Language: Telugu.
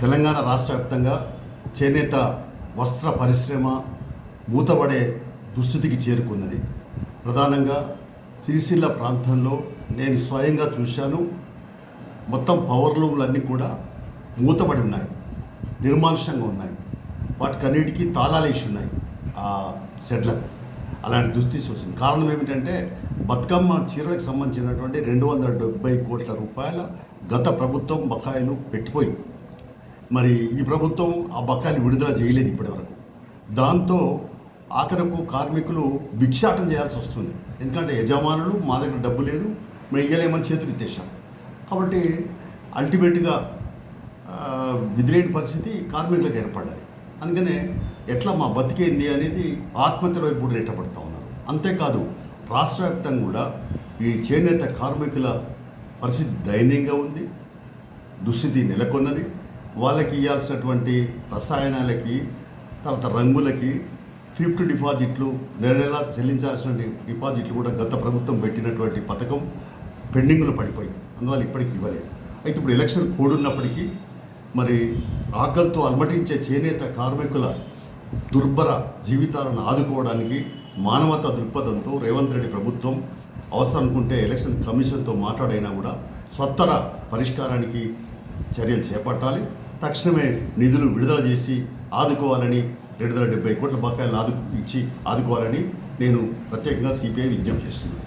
తెలంగాణ రాష్ట్ర వ్యాప్తంగా చేనేత వస్త్ర పరిశ్రమ మూతపడే దుస్థితికి చేరుకున్నది. ప్రధానంగా సిరిసిల్ల ప్రాంతంలో నేను స్వయంగా చూశాను. మొత్తం పవర్ లూమ్లన్నీ కూడా మూతబడి ఉన్నాయి. నిర్మానుషంగా ఉన్నాయి. వాటికన్నిటికీ తాళాలు వేసి ఉన్నాయి ఆ షెడ్లకు. అలాంటి దుస్థితి వచ్చింది. కారణం ఏమిటంటే బతుకమ్మ చీరలకు సంబంధించినటువంటి రెండు వందల డెబ్బై కోట్ల రూపాయల గత ప్రభుత్వం బకాయిలు పెట్టిపోయింది. మరి ఈ ప్రభుత్వం ఆ బకాయిలు విడుదల చేయలేదు ఇప్పటివరకు. దాంతో ఆఖరకు కార్మికులు భిక్షాటం చేయాల్సి వస్తుంది. ఎందుకంటే యజమానులు మా దగ్గర డబ్బు లేదు మేము ఇయ్యలేమని చేతులు ఎత్తేసాం కాబట్టి అల్టిమేట్గా ఆ, విధిలేని పరిస్థితి కార్మికులకు ఏర్పడాలి అందుకనే ఎట్లా మా బతికేంది అనేది ఆత్మహత్యల వైపు కూడా నెట్టబడతా ఉన్నారు. అంతేకాదు రాష్ట్ర వ్యాప్తంగా కూడా ఈ చేనేత కార్మికుల పరిస్థితి దయనీయంగా ఉంది దుస్థితి నెలకొన్నది. వాళ్ళకి ఇవ్వాల్సినటువంటి రసాయనాలకి తర్వాత రంగులకి ఫిఫ్త్ డిపాజిట్లు నెల నెల చెల్లించాల్సిన డిపాజిట్లు కూడా గత ప్రభుత్వం పెట్టినటువంటి పథకం పెండింగ్లో పడిపోయి అందువల్ల ఇప్పటికి ఇవ్వలేదు. అయితే ఇప్పుడు ఎలక్షన్ కోడ్ ఉన్నప్పటికీ మరి ఆకలితో అలమటించే చేనేత కార్మికుల దుర్భర జీవితాలను ఆదుకోవడానికి మానవత దృక్పథంతో రేవంత్ రెడ్డి ప్రభుత్వం అవసరం అనుకుంటే ఎలక్షన్ కమిషన్తో మాట్లాడైనా కూడా స్వత్తర పరిష్కారానికి చర్యలు చేపట్టాలి. తక్షణమే నిధులు విడుదల చేసి ఆదుకోవాలని రెండు వందల డెబ్బై కోట్ల బకాయిలను ఆదు ఇచ్చి ఆదుకోవాలని నేను ప్రత్యేకంగా సిపిఐ విజ్ఞప్తి చేస్తున్నాను.